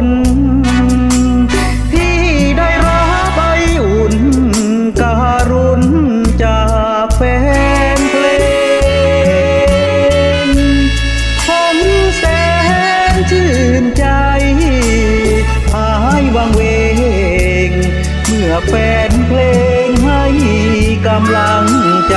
คุณ ที่ได้รับใบอุ่นการุณจากแฟนเพลง ผมแสนชื่นใจ หายวังเวง เมื่อแฟนเพลงให้กำลังใจ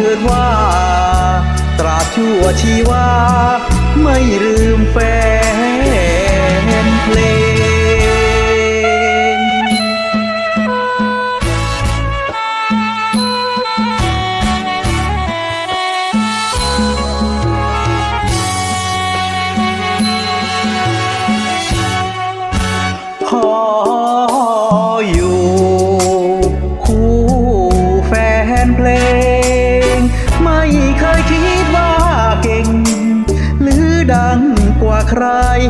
เถิดว่า ตราบชั่วชีวา ไม่ลืมแฟนเพลง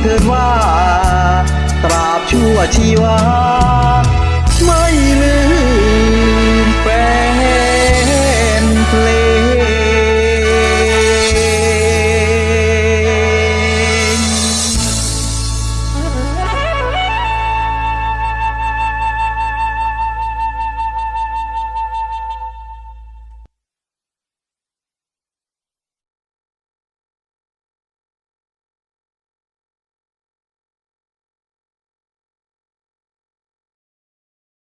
เถิดว่า ตราบชั่วชีวา ไม่ลืมแฟน